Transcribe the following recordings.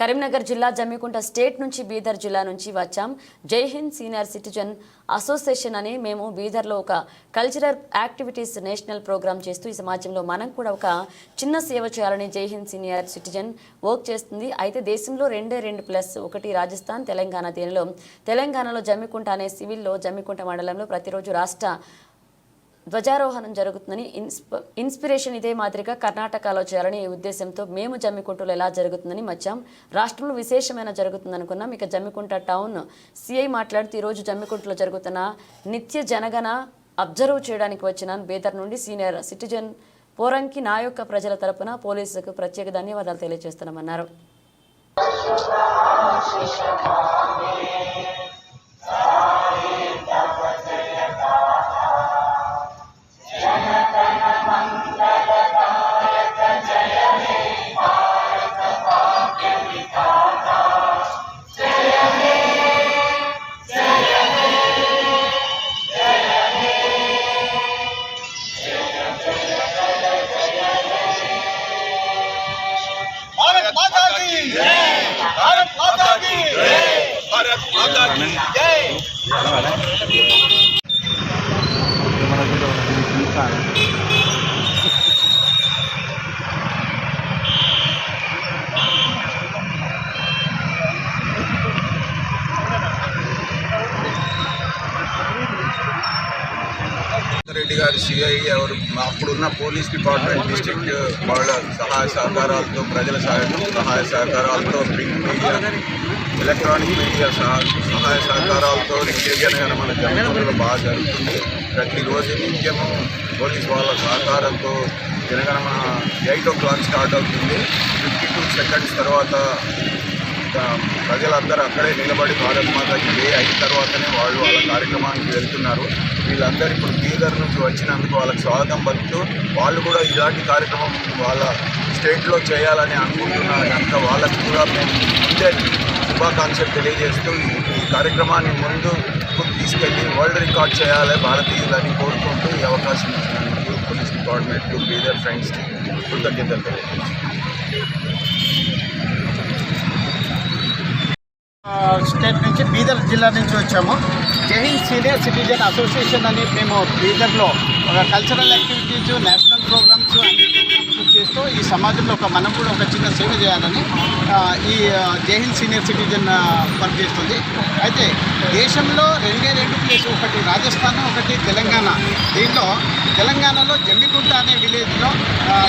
కరీంనగర్ జిల్లా జమ్మికుంట స్టేట్ నుంచి బీదర్ జిల్లా నుంచి వచ్చాం. జై హింద్ సీనియర్ సిటిజన్ అసోసియేషన్ అని మేము బీదర్లో ఒక కల్చరల్ యాక్టివిటీస్ నేషనల్ ప్రోగ్రామ్ చేస్తూ ఈ సమాజంలో మనం కూడా ఒక చిన్న సేవ చేయాలని జై హింద్ సీనియర్ సిటిజన్ వర్క్ చేస్తుంది. అయితే దేశంలో రెండే రెండు ప్లస్ ఒకటి రాజస్థాన్ తెలంగాణ. దీనిలో తెలంగాణలో జమ్మికుంట అనే సివిల్లో జమ్మికుంట మండలంలో ప్రతిరోజు రాష్ట్ర ధ్వజారోహణం జరుగుతుందని ఇన్స్ప ఇన్స్పిరేషన్ ఇదే మాదిరిగా కర్ణాటకలో చేయాలని ఈ ఉద్దేశంతో మేము జమ్మికుంటలో ఎలా జరుగుతుందని మచ్చాం. రాష్ట్రంలో విశేషమైన జరుగుతుంది అనుకున్నాం ఇక జమ్మికుంట టౌన్ సిఐ మాట్లాడుతూ ఈరోజు జమ్మికుంటలో జరుగుతున్న నిత్య జనగణ అబ్జర్వ్ చేయడానికి వచ్చిన బేదర్ నుండి సీనియర్ సిటిజన్ పోరంకి నా యొక్క ప్రజల తరపున పోలీసులకు ప్రత్యేక ధన్యవాదాలు తెలియజేస్తున్నామన్నారు. రెడ్డి గారి సిఐ ఎవరు అప్పుడున్న పోలీస్ డిపార్ట్మెంట్ డిస్ట్రిక్ట్ వాళ్ళ సహాయ సహకారాలతో ప్రజల సహాయ సహాయ సహకారాలతో ప్రింట్ మీడియా ఎలక్ట్రానిక్ మీడియా సహా సహాయ సహకారాలతో నిత్యజనగణ మన జనగణలో బాగా జరుగుతుంది. ప్రతిరోజు నిత్యము పోలీస్ వాళ్ళ సహకారంతో Janaganamana eight o'clock start అవుతుంది. ఫిఫ్టీ టూ సెకండ్స్ తర్వాత ప్రజలందరూ అక్కడే నిలబడి భారత్ మాతకి డే అయిన తర్వాతనే వాళ్ళు వాళ్ళ కార్యక్రమానికి వెళ్తున్నారు. వీళ్ళందరూ ఇప్పుడు బీదర్ నుంచి వచ్చినందుకు వాళ్ళకి స్వాగతం పలుకుతూ వాళ్ళు కూడా ఇలాంటి కార్యక్రమం వాళ్ళ స్టేట్లో చేయాలని అనుకుంటున్నారు. కనుక వాళ్ళకి కూడా మేము ముందే శుభాకాంక్షలు తెలియజేస్తూ ఈ- కార్యక్రమాన్ని ముందు తీసుకెళ్ళి వరల్డ్ రికార్డ్ చేయాలి భారతీయులని కోరుకుంటూ ఈ అవకాశం ఇచ్చినందుకు పోలీస్ డిపార్ట్మెంట్ బీదర్ ఫ్రెండ్స్కి కృతజ్ఞతలు స్టేట్ నుంచి బీదర్ జిల్లా నుంచి వచ్చాము. జైహింద్ సీనియర్ సిటిజన్ అసోసియేషన్ అని మేము బీదర్లో ఒక కల్చరల్ యాక్టివిటీస్ నేషనల్ ప్రోగ్రామ్స్ ఈ సమాజంలో ఒక మనం కూడా ఒక చిన్న సేవ చేయాలని ఈ ఆ, జైహింద్ సీనియర్ సిటిజన్ వర్క్ పనిచేస్తుంది అయితే దేశంలో రెండే రెండు ప్లేస్ ఒకటి రాజస్థాన్ ఒకటి తెలంగాణ. దీంట్లో తెలంగాణలో జమ్మికుంట అనే విలేజ్లో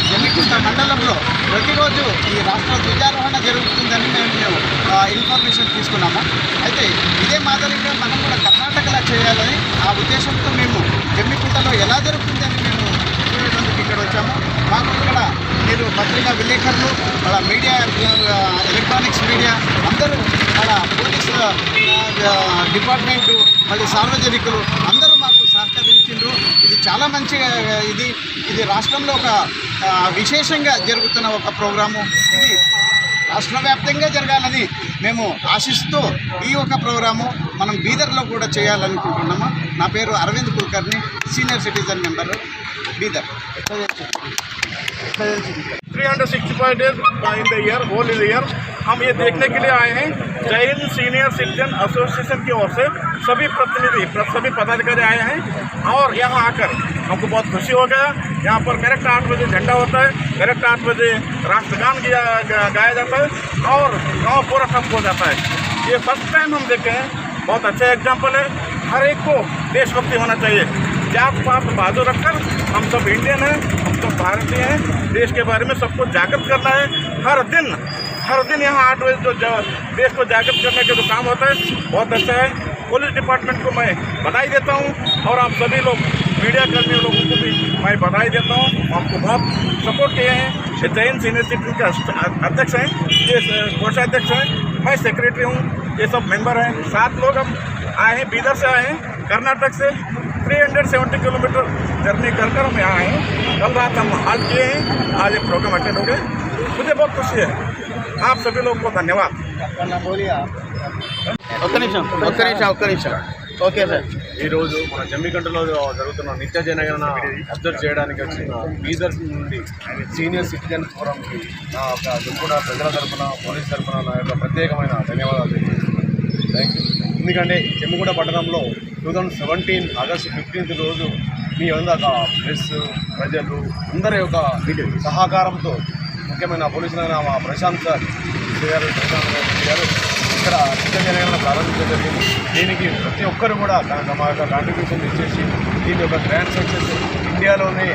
జమ్మికుంట మండలంలో ప్రతిరోజు ఈ రాష్ట్ర ధ్వజారోహణ జరుగుతుందని మేము మేము ఆ, ఇన్ఫర్మేషన్ తీసుకున్నాము అయితే ఇదే మాదిరిగా మనం కూడా కర్ణాటకలో చేయాలని ఆ ఉద్దేశంతో మేము జమ్మికుంటలో ఎలా జరుగుతుందని మేము చూడడానికి ఇక్కడ వచ్చాము మాకు ఇక్కడ మీరు పత్రికా విలేకరులు వాళ్ళ మీడియా ఎలక్ట్రానిక్స్ మీడియా అందరూ వాళ్ళ పోలీస్ డిపార్ట్మెంట్ మళ్ళీ సార్వజనికులు అందరూ మాకు సహకరించిండ్రు. ఇది చాలా మంచిగా ఇది ఇది రాష్ట్రంలో ఒక విశేషంగా జరుగుతున్న ఒక ప్రోగ్రాము. ఇది రాష్ట్ర వ్యాప్తంగా జరగాలని మేము ఆశిస్తూ ఈ ఒక ప్రోగ్రాము మనం బీదర్లో కూడా చేయాలనుకుంటున్నాము? నా పేరు Arvind Kulkarni senior citizen member Bidar. 365 days in the year whole in the year हम ये देखने के लिए आए हैं जय हिंद सीनियर सिटीजन एसोसिएशन की ओर से। सभी प्रतिनिधि सभी पदाधिकारी आए हैं और यहाँ आकर हमको बहुत खुशी हो गया। यहाँ पर करेक्ट आठ बजे झंडा होता है करेक्ट आठ बजे राष्ट्रगान किया गाया जाता है और गाँव पूरा ठप हो जाता है। ये फ़र्स्ट टाइम हम देखे हैं। बहुत अच्छा एग्ज़ाम्पल है। हर एक को देशभक्ति होना चाहिए। जात पात बाजू रखकर हम सब इंडियन हैं। हम सब भारतीय हैं, देश के बारे में सबको जागृत करना है। हर दिन हर दिन यहाँ आठ बजे जो देश को जागृत करने का जो काम होता है, बहुत अच्छा है। पुलिस डिपार्टमेंट को मैं बधाई देता हूँ और आप सभी लोग, मीडिया कर्मी लोगों को भी मैं बधाई देता हूँ। आपको बहुत सपोर्ट किए हैं। ये जैन सीनियर सिटीजन के अध्यक्ष हैं, ये कोषाध्यक्ष हैं। मैं सेक्रेटरी हूँ, ये सब मेंबर हैं। सात लोग हम आए हैं, बीदर से आए हैं, कर्नाटक से। 370 किलोमीटर जर्नी कर कर हम यहाँ आए हैं कल रात हम हाल किए हैं आज एक प्रोग्राम अटेंड हो गए मुझे बहुत खुशी है आप सभी लोगों को धन्यवाद ఒక్క నిమిషం ఒక్క నిమిషం ఒక్క నిమిషం ఓకే సార్ ఈరోజు మన జమ్మికంటలో జరుగుతున్న నిత్య జనగణన అబ్జర్వ్ చేయడానికి వచ్చిన బీదర్ నుండి సీనియర్ సిటిజన్ ఫోరంకి నా యొక్క దుర్గుడ ప్రజల తరపున పోలీస్ తరపున నా యొక్క ప్రత్యేకమైన ధన్యవాదాలు తెలియజేస్తున్నాను థ్యాంక్ యూ ఎందుకంటే జమ్మిగూడ పట్టణంలో two thousand seventeen August fifteenth రోజు మీ అందక ప్రెస్ ప్రజలు అందరి యొక్క సహకారంతో ముఖ్యమైన పోలీసులైన మా ప్రశాంత్ సార్ గారు ప్రశాంత్ గారు ఇక్కడ నిత్య ప్రారంభించడం జరిగింది. దీనికి ప్రతి ఒక్కరు కూడా మా యొక్క కాంట్రిబ్యూషన్ ఇచ్చేసి దీని యొక్క గ్రాండ్ సక్సెస్ ఇండియాలోనే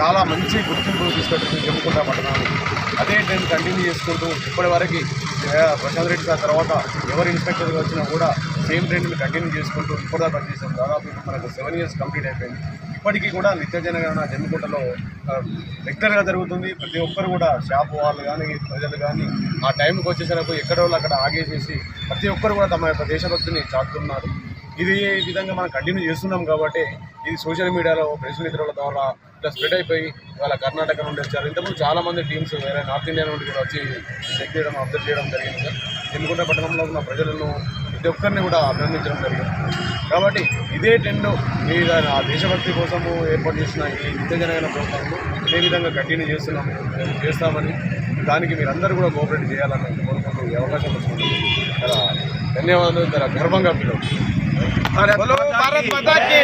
చాలా మంచి గుర్తింపు తీసుకొచ్చింది చెప్పుకుంటా పట్టణానికి అదే ట్రెండ్ కంటిన్యూ చేసుకుంటూ ఇప్పటి వరకు ప్రశాంత్ రెడ్డి సార్ తర్వాత ఎవరు ఇన్స్పెక్టర్గా వచ్చినా కూడా సేమ్ ట్రెండ్ని కంటిన్యూ చేసుకుంటూ ఇప్పటిదాకా పనిచేసాం దాదాపు మనకు సెవెన్ ఇయర్స్ కంప్లీట్ అయిపోయింది. ఇప్పటికీ కూడా నిత్య జనగణన జమ్మికుంటలో రెగ్యులర్గా జరుగుతుంది. ప్రతి ఒక్కరు కూడా షాప్ వాళ్ళు కానీ ప్రజలు కానీ ఆ టైంకి వచ్చేసరికి ఎక్కడ వాళ్ళు అక్కడ ఆగేసేసి ప్రతి ఒక్కరు కూడా తమ యొక్క దేశభక్తిని చాటుతున్నారు. ఇది ఈ విధంగా మనం కంటిన్యూ చేస్తున్నాం కాబట్టి ఇది సోషల్ మీడియాలో ప్రెస్ మిత్రుల ద్వారా ఇట్లా స్ప్రెడ్ అయిపోయి ఇవాళ కర్ణాటక నుండి వచ్చారు. ఇంతకుముందు చాలా మంది టీమ్స్ వేరే నార్త్ ఇండియా నుండి కూడా వచ్చి చెక్ చేయడం అబ్జర్వ్ చేయడం జరిగింది సార్. ఎన్నుకుంట పట్టణంలో ఉన్న ప్రజలను ప్రతి ఒక్కరిని కూడా అభినందించడం జరిగింది. కాబట్టి ఇదే టెండ్ మీ ఆ దేశభక్తి కోసము ఏర్పాటు చేసిన ఈ నిత్య జనగణ ప్రోగ్రాంను ఇదే విధంగా కంటిన్యూ చేస్తున్నాము మేము చేస్తామని దానికి మీరందరూ కూడా కోఆపరేట్ చేయాలని కోరుకుంటూ ఈ అవకాశం వస్తుంది చాలా ధన్యవాదాలు. చాలా గర్వంగా ఫీల్ అవుతుంది భారత్ మాతాకి